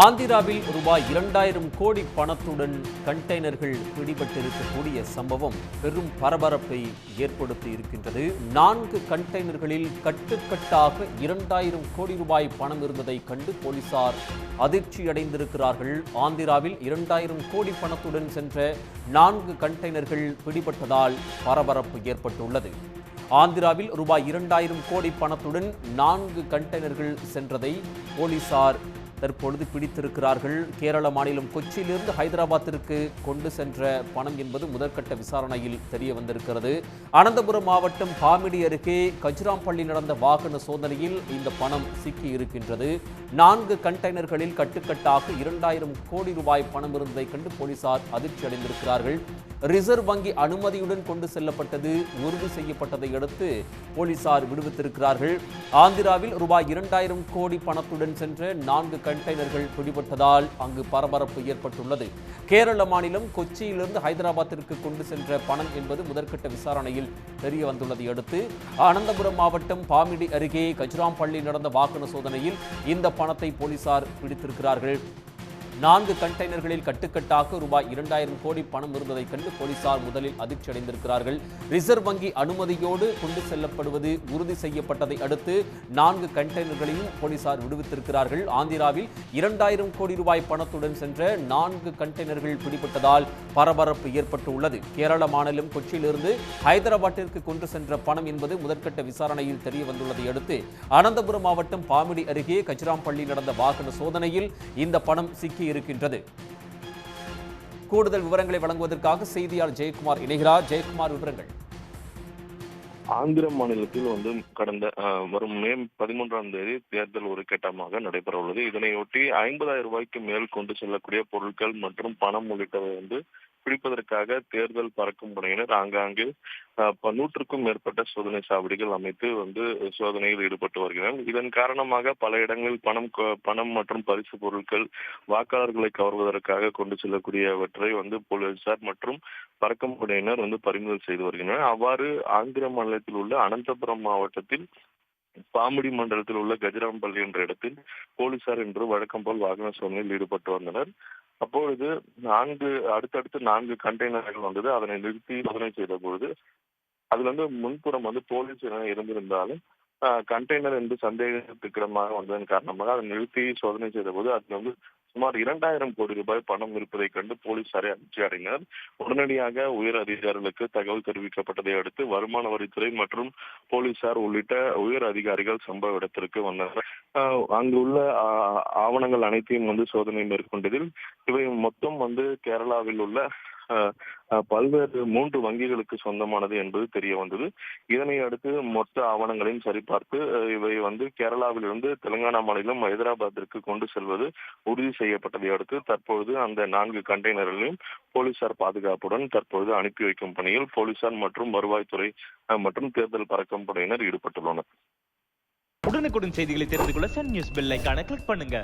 ஆந்திராவில் ரூபாய் இரண்டாயிரம் கோடி பணத்துடன் கண்டெய்னர்கள் பிடிபட்டிருக்கக்கூடிய சம்பவம் பெரும் பரபரப்பை ஏற்படுத்தி இருக்கின்றது. நான்கு கண்டெய்னர்களில் கட்டுக்கட்டாக இரண்டாயிரம் கோடி ரூபாய் பணம் இருந்ததை கண்டு போலீசார் அதிர்ச்சி அடைந்திருக்கிறார்கள் ஆந்திராவில் இரண்டாயிரம் கோடி பணத்துடன் சென்ற நான்கு கண்டெய்னர்கள் பிடிபட்டதால் பரபரப்பு ஏற்பட்டுள்ளது. ஆந்திராவில் ரூபாய் இரண்டாயிரம் கோடி பணத்துடன் நான்கு கண்டெய்னர்கள் சென்றதை போலீசார் தற்பொழுது பிடித்திருக்கிறார்கள். கேரள மாநிலம் கொச்சியிலிருந்து ஹைதராபாத்திற்கு கொண்டு சென்ற பணம் என்பது முதற்கட்ட விசாரணையில் தெரிய வந்திருக்கிறது. அனந்தபுரம் மாவட்டம் பாமிடி அருகே கஜ்ராம்பள்ளி நடந்த வாகன சோதனையில் இந்த பணம் சிக்கி இருக்கின்றது. நான்கு கண்டெய்னர்களில் கட்டுக்கட்டாக இரண்டாயிரம் கோடி ரூபாய் பணம் இருந்ததை கண்டு போலீசார் அதிர்ச்சி அடைந்திருக்கிறார்கள். ரிசர்வ் வங்கி அனுமதியுடன் கொண்டு செல்லப்பட்டது உறுதி செய்யப்பட்டதை அடுத்து போலீசார் விடுவித்திருக்கிறார்கள். ஆந்திராவில் ரூபாய் இரண்டாயிரம் கோடி பணத்துடன் சென்ற நான்கு கண்டெய்னர்கள் பிடிபட்டதால் அங்கு பரபரப்பு ஏற்பட்டுள்ளது. கேரள மாநிலம் கொச்சியிலிருந்து ஹைதராபாத்திற்கு கொண்டு சென்ற பணம் என்பது முதற்கட்ட விசாரணையில் தெரிய வந்துள்ளதை அடுத்து அனந்தபுரம் மாவட்டம் பாமிடி அருகே கஜ்ராம்பள்ளி நடந்த வாகன சோதனையில் இந்த பணத்தை போலீசார் பிடித்திருக்கிறார்கள். நான்கு கண்டெய்னர்களில் கட்டுக்கட்டாக ரூபாய் இரண்டாயிரம் கோடி பணம் இருந்ததை கண்டு போலீசார் முதலில் அதிர்ச்சி அடைந்திருக்கிறார்கள். ரிசர்வ் வங்கி அனுமதியோடு கொண்டு செல்லப்படுவது உறுதி செய்யப்பட்டதை அடுத்து நான்கு கண்டெய்னர்களையும் போலீசார் விடுவித்திருக்கிறார்கள். ஆந்திராவில் இரண்டாயிரம் கோடி ரூபாய் பணத்துடன் சென்ற நான்கு கண்டெய்னர்கள் பிடிபட்டதால் பரபரப்பு ஏற்பட்டு உள்ளது கேரள மாநிலம் கொச்சியிலிருந்து ஹைதராபாத்திற்கு கொண்டு சென்ற பணம் என்பது முதற்கட்ட விசாரணையில் தெரிய வந்துள்ளதை அடுத்து அனந்தபுரம் மாவட்டம் பாமிடி அருகே கச்சிராம்பள்ளி நடந்த வாகன சோதனையில் இந்த பணம் சிக்கி இருக்கின்றது கூடுதல் விவரங்களை வழங்குவதற்காக செய்தியாளர் ஜெயக்குமார் இணைகிறார். ஜெயக்குமார் விவரங்கள். ஆந்திர மாநிலத்தில் வந்து கடந்த வரும் மே பதிமூன்றாம் தேதி தேர்தல் ஒரு கட்டமாக நடைபெற உள்ளது இதனையொட்டி ஐம்பதாயிரம் ரூபாய்க்கு மேல் கொண்டு செல்லக்கூடிய பொருட்கள் மற்றும் பணம் உள்ளிட்டவை வந்து பிடிப்பதற்காக தேர்தல் பறக்கும் படையினர் ஆங்காங்கு நூற்றுக்கும் மேற்பட்ட சோதனை சாவடிகள் அமைத்து வந்து சோதனையில் ஈடுபட்டு வருகிறார்கள். இதன் காரணமாக பல இடங்களில் பணம் பணம் மற்றும் பரிசு பொருட்கள் வாக்காளர்களை கவர்வதற்காக கொண்டு செல்லக்கூடியவற்றை வந்து போலீசார் மற்றும் பறக்கும் படையினர் வந்து பறிமுதல் செய்து வருகின்றனர். அவ்வாறு ஆந்திர மாநிலத்தில் உள்ள அனந்தபுரம் மாவட்டத்தில் பாம்படி மண்டலத்தில் உள்ள கஜராம்பள்ளி என்ற இடத்தில் போலீசார் இன்று வழக்கம் போல் வாகன சோதனையில் ஈடுபட்டு வந்தனர். அப்பொழுது நான்கு அடுத்தடுத்து நான்கு கண்டெய்னர்கள் வந்தது. அதனை நிறுத்தி சோதனை செய்த பொழுது அதுல வந்து முன்புறம் வந்து போலீஸ் இருந்திருந்தாலும் கண்டெய்னர் என்று சந்தேகத்துக்கிடமாக வந்ததன் காரணமாக அதை நிறுத்தி சோதனை செய்த போது அதுல வந்து சுமார் இரண்டாயிரம் கோடி ரூபாய் பணம் இருப்பதை கண்டு போலீசாரை அதிர்ச்சி அடைந்தனர். உடனடியாக உயர் அதிகாரிகளுக்கு தகவல் தெரிவிக்கப்பட்டதை அடுத்து வருமான வரித்துறை மற்றும் போலீசார் உள்ளிட்ட உயர் அதிகாரிகள் சம்பவ இடத்திற்கு வந்தனர். அங்கு உள்ள ஆவணங்கள் அனைத்தையும் வந்து சோதனை மேற்கொண்டதில் இவை மொத்தம் வந்து கேரளாவில் உள்ள பல்வேறு மூன்று வங்கிகளுக்கு சொந்தமானது என்பது தெரிய வந்தது. இதனை அடுத்து மொத்த ஆவணங்களையும் சரிபார்த்து இவை வந்து கேரளாவிலிருந்து தெலுங்கானா மாநிலம் ஹைதராபாத்திற்கு கொண்டு செல்வது உறுதி செய்யப்பட்டதை அடுத்து தற்பொழுது அந்த நான்கு கண்டெய்னர்களையும் போலீசார் பாதுகாப்புடன் தற்பொழுது அனுப்பி வைக்கும் பணியில் போலீசார் மற்றும் வருவாய்த்துறை மற்றும் தேர்தல் பறக்கும் படையினர் ஈடுபட்டுள்ளனர். உடனுக்குடன் செய்திகளை தெரிந்து கொள்ள சன் நியூஸ் பெல் கிளிக் பண்ணுங்க.